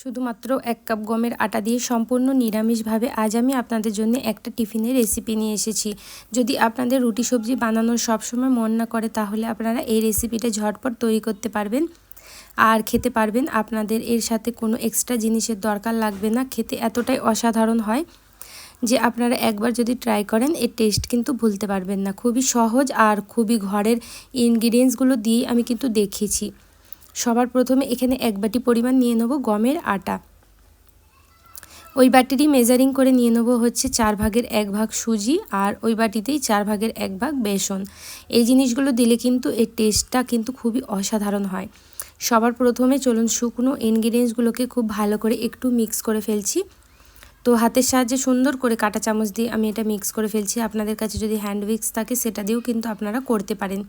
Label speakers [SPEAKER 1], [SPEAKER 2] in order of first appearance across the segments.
[SPEAKER 1] শুধুমাত্র এক কাপ গমের আটা দিয়ে সম্পূর্ণ নিরামিষভাবে আজ আমি আপনাদের জন্য একটা টিফিনের রেসিপি নিয়ে এসেছি। যদি আপনাদের রুটি সবজি বানানোর সবসময় মন না করে, তাহলে আপনারা এই রেসিপিটা ঝটপট তৈরি করতে পারবেন। আর খেতে পারবেন, আপনাদের এর সাথে কোনো এক্সট্রা জিনিসের দরকার লাগবে না। খেতে এতটাই অসাধারণ হয় যে আপনারা একবার যদি ট্রাই করেন, এর টেস্ট কিন্তু ভুলতে পারবেন না। খুবই সহজ আর খুবই ঘরের ইনগ্রিডিয়েন্টসগুলো দিয়ে আমি কিন্তু দেখিয়েছি। সবার প্রথমে এখানে এক বাটি পরিমাণ নিয়ে নেব গমের আটা। ওই বাটিরই মেজারিং করে নিয়ে নেব হচ্ছে চার ভাগের এক ভাগ সুজি আর ওই বাটিতেই চার ভাগের এক ভাগ বেসন। এই জিনিসগুলো দিলে কিন্তু এর টেস্টটা কিন্তু খুবই অসাধারণ হয়। সবার প্রথমে চলুন শুকনো ইনগ্রিডিয়েন্টসগুলোকে খুব ভালো করে একটু মিক্স করে ফেলছি। তো হাতের সাহায্যে সুন্দর করে কাটা চামচ দিয়ে আমি এটা মিক্স করে ফেলছি। আপনাদের কাছে যদি হ্যান্ড উইক্স থাকে, সেটা দিয়েও কিন্তু আপনারা করতে পারেন।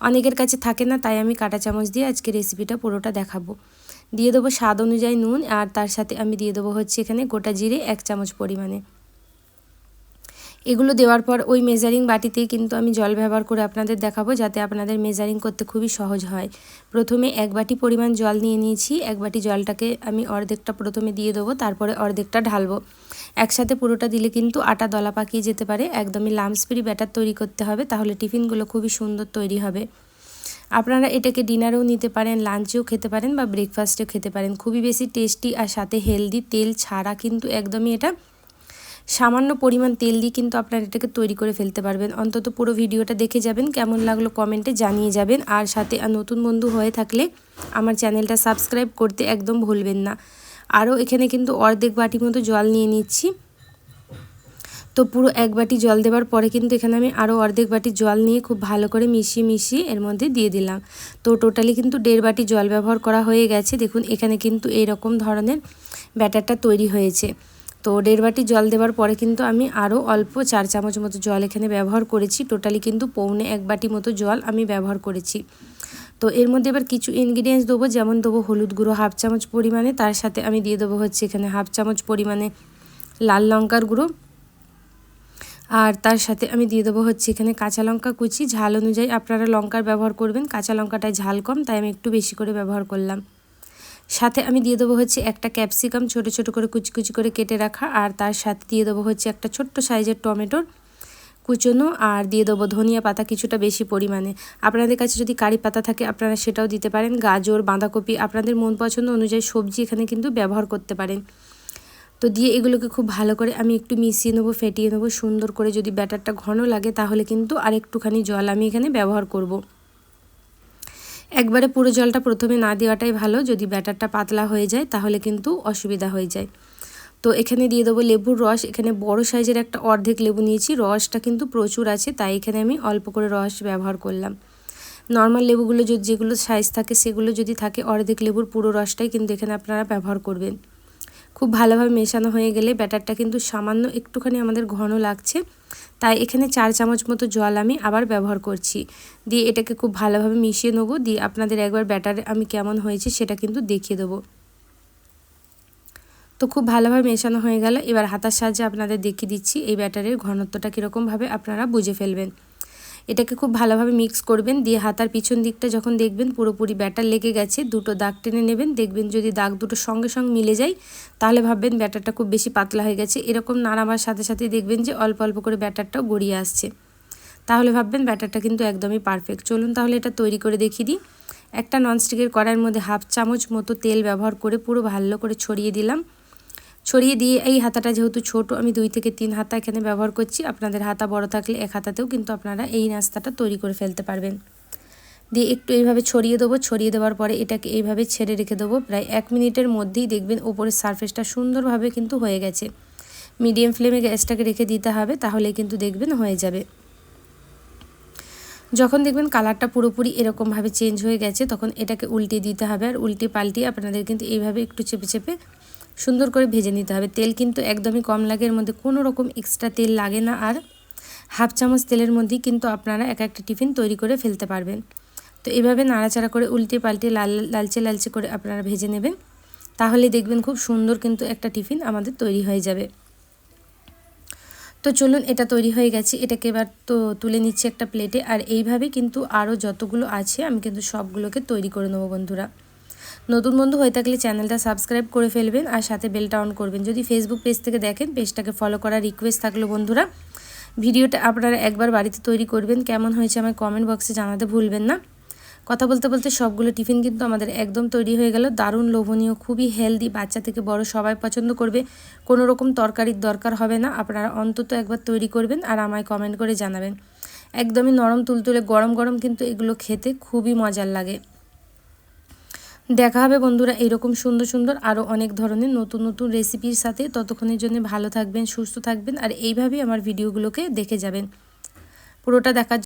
[SPEAKER 1] অনেকের কাছে থাকে না, তাই আমি কাটা চামচ দিয়ে আজকে রেসিপিটা পুরোটা দেখাবো। দিয়ে দেবো স্বাদ অনুযায়ী নুন, আর তার সাথে আমি দিয়ে দেবো হচ্ছে এখানে গোটা জিরে এক চামচ পরিমাণে। এগুলো দেওয়ার পর ওই মেজারিং বাটিতেই কিন্তু আমি জল ব্যবহার করে আপনাদের দেখাবো, যাতে আপনাদের মেজারিং করতে খুবই সহজ হয়। প্রথমে এক বাটি পরিমাণ জল নিয়ে নিয়েছি, এক বাটি জলটাকে আমি অর্ধেকটা প্রথমে দিয়ে দেবো, তারপরে অর্ধেকটা ঢালবো। একসাথে পুরোটা দিলে কিন্তু আটা দলা পাকিয়ে যেতে পারে। একদমই লামসপিরি ব্যাটার তৈরি করতে হবে, তাহলে টিফিনগুলো খুবই সুন্দর তৈরি হবে। আপনারা এটাকে ডিনারেও নিতে পারেন, লাঞ্চেও খেতে পারেন বা ব্রেকফাস্টেও খেতে পারেন। খুবই বেশি টেস্টি আর সাথে হেলদি তেল ছাড়া কিন্তু একদমই এটা সামান্য পরিমাণ তেল দিয়ে কিন্তু আপনারা এটাকে তৈরি করে ফেলতে পারবেন। অন্তত পুরো ভিডিওটা দেখে যাবেন, কেমন লাগল কমেন্টে জানিয়ে যাবেন। আর সাথে নতুন বন্ধু হয়ে থাকলে আমার চ্যানেলটা সাবস্ক্রাইব করতে একদম ভুলবেন না। আরও এখানে কিন্তু অর্ধেক বাটি মতো জল নিয়ে নিচ্ছি। তো পুরো এক বাটি জল দেওয়ার পরে কিন্তু এখানে আমি আরও অর্ধেক বাটি জল নিয়ে খুব ভালো করে মিশিয়ে মিশিয়ে এর মধ্যে দিয়ে দিলাম। তো টোটালি কিন্তু দেড় বাটি জল ব্যবহার করা হয়ে গেছে। দেখুন, এখানে কিন্তু এই রকম ধরনের ব্যাটারটা তৈরি হয়েছে। তো দেড় বাটি জল দেওয়ার পরে কিন্তু আমি আরও অল্প চার চামচ মতো জল এখানে ব্যবহার করেছি। টোটালি কিন্তু পৌনে এক বাটি মতো জল আমি ব্যবহার করেছি। তো এর মধ্যে এবার কিছু ইনগ্রিডিয়েন্টস দেবো, যেমন দেবো হলুদ গুঁড়ো হাফ চামচ পরিমাণে, তার সাথে আমি দিয়ে দেবো হচ্ছে এখানে হাফ চামচ পরিমাণে লাল লঙ্কার গুঁড়ো। আর তার সাথে আমি দিয়ে দেবো হচ্ছে এখানে কাঁচা লঙ্কা কুচি, ঝাল অনুযায়ী আপনারা লঙ্কার ব্যবহার করবেন, কাঁচা লঙ্কাটায় ঝাল কম, তাই আমি একটু বেশি করে ব্যবহার করলাম। সাথে আমি দিয়ে দেবো হচ্ছে একটা ক্যাপসিকাম ছোট ছোট করে কুচি কুচি করে কেটে রাখা, আর তার সাথে দিয়ে দেবো হচ্ছে একটা ছোট্ট সাইজের টমেটোর কুচনো আর দিয়ে দেবো ধনিয়া পাতা কিছুটা বেশি পরিমাণে। আপনাদের কাছে যদি কারি পাতা থাকে, আপনারা সেটাও দিতে পারেন। গাজর, বাঁধাকপি, আপনাদের মন পছন্দ অনুযায়ী সবজি এখানে কিন্তু ব্যবহার করতে পারেন। তো দিয়ে এগুলোকে খুব ভালো করে আমি একটু মিশিয়ে নেব, ফেটিয়ে নেব, সুন্দর করে যদি ব্যাটারটা ঘন লাগে তাহলে কিন্তু আরেকটুখানি জল আমি এখানে ব্যবহার করব। একবারে পুরো জলটা প্রথমে না দেওয়াটাই ভালো, যদি ব্যাটারটা পাতলা হয়ে যায় তাহলে কিন্তু অসুবিধা হয়ে যায়। তো এখানে দিয়ে দেবো লেবুর রস। এখানে বড় সাইজের একটা অর্ধেক লেবু নিয়েছি। রসটা কিন্তু প্রচুর আছে, তাই এখানে আমি অল্প করে রস ব্যবহার করলাম। নর্মাল লেবুগুলো যদি যেগুলো সাইজ থাকে, সেগুলো যদি থাকে, অর্ধেক লেবুর পুরো রসটাই কিন্তু এখানে আপনারা ব্যবহার করবেন। খুব ভালোভাবে মেশানো হয়ে গেলে ব্যাটারটা কিন্তু সামান্য একটুখানি আমাদের ঘন লাগছে। তাই এখানে চার চামচ মতো জল আমি আবার ব্যবহার করছি। দিয়ে এটাকে খুব ভালোভাবে মিশিয়ে নেব। দিয়ে আপনাদের একবার ব্যাটার আমি কেমন হয়েছে সেটা কিন্তু দেখিয়ে দেবো। তো খুব ভালোভাবে মেশানো হয়ে গেল। এবার হাতার সাহায্যে আপনাদের দেখিয়ে দিচ্ছি এই ব্যাটারের ঘনত্বটা কীরকমভাবে আপনারা বুঝে ফেলবেন। এটাকে খুব ভালোভাবে মিক্স করবেন, দিয়ে হাতার পিছন দিকটা যখন দেখবেন পুরোপুরি ব্যাটার লেগে গেছে, দুটো দাগ টেনে নেবেন। দেখবেন যদি দাগ দুটো সঙ্গে সঙ্গে মিলে যায়, তাহলে ভাববেন ব্যাটারটা খুব বেশি পাতলা হয়ে গেছে। এরকম নাড়াবার সাথে সাথে দেখবেন যে অল্প অল্প করে ব্যাটারটাও গড়িয়ে আসছে। তাহলে ভাববেন ব্যাটারটা কিন্তু একদমই পারফেক্ট। চলুন তাহলে এটা তৈরি করে দেখিয়ে দিই। একটা ননস্টিকের কড়াইয়ের মধ্যে হাফ চামচ মতো তেল ব্যবহার করে পুরো ভালো করে ছড়িয়ে দিলাম। ছড়িয়ে দিয়ে এই হাতাটা যেহেতু ছোট, আমি দুই থেকে তিন হাতা এখানে ব্যবহার করছি। আপনাদের হাতা বড় থাকলে এক হাতাতেও কিন্তু আপনারা এই নাস্তাটা তৈরি করে ফেলতে পারবেন। দিয়ে একটু এইভাবে ছড়িয়ে দেবো। ছড়িয়ে দেওয়ার পরে এটাকে এইভাবে ছেড়ে রেখে দেবো। প্রায় এক মিনিটের মধ্যেই দেখবেন ওপরের সারফেসটা সুন্দরভাবে কিন্তু হয়ে গেছে। মিডিয়াম ফ্লেমে গ্যাসটাকে রেখে দিতে হবে, তাহলে কিন্তু দেখবেন হয়ে যাবে। যখন দেখবেন কালারটা পুরোপুরি এরকমভাবে চেঞ্জ হয়ে গেছে, তখন এটাকে উল্টে দিতে হবে। আর উল্টে পাল্টিয়ে আপনাদের কিন্তু এইভাবে একটু চেপে চেপে সুন্দর করে ভেজে নিতে হবে। তেল কিন্তু একদমই কম লাগে, এর মধ্যে কোনো রকম এক্সট্রা তেল লাগে না। আর হাফ চামচ তেলের মধ্যেই কিন্তু আপনারা এক একটা টিফিন তৈরি করে ফেলতে পারবেন। তো এভাবে নাড়াচাড়া করে উল্টে পাল্টে লাল, লালচে লালচে করে আপনারা ভেজে নেবেন। তাহলে দেখবেন খুব সুন্দর কিন্তু একটা টিফিন আমাদের তৈরি হয়ে যাবে। তো চলুন, এটা তৈরি হয়ে গেছে। এটাকে এবার তো তুলে নিচ্ছি একটা প্লেটে আর এইভাবে কিন্তু আরও যতগুলো আছে, আমি কিন্তু সবগুলোকে তৈরি করে নেব বন্ধুরা। নতুন বন্ধু হয়ে থাকলে চ্যানেলটা সাবস্ক্রাইব করে ফেলবেন আর সাথে বেলটা অন করবেন। যদি ফেসবুক পেজ থেকে দেখেন, পেজটাকে ফলো করার রিকোয়েস্ট থাকল বন্ধুরা। ভিডিওটা আপনারা একবার বাড়িতে তৈরি করবেন। কেমন হয়েছে আমার কমেন্ট বক্সে জানাতে ভুলবেন না। কথা বলতে বলতে সবগুলো টিফিন কিন্তু আমাদের একদম তৈরি হয়ে গেল। দারুণ লোভনীয়, খুবই হেলদি বাচ্চা থেকে বড় সবাই পছন্দ করবে। কোনো রকম তরকারির দরকার হবে না। আপনারা অন্তত একবার তৈরি করবেন আর আমায় কমেন্ট করে জানাবেন। একদমই নরম তুলতুলে, গরম গরম কিন্তু এগুলো খেতে খুবই মজার লাগে। দেখা হবে বন্ধুরা এরকম সুন্দর সুন্দর আরও অনেক ধরনের নতুন নতুন রেসিপির সাথে। ততক্ষণের জন্য ভালো থাকবেন, সুস্থ থাকবেন, আর এইভাবেই আমার ভিডিওগুলোকে দেখে যাবেন। পুরোটা দেখার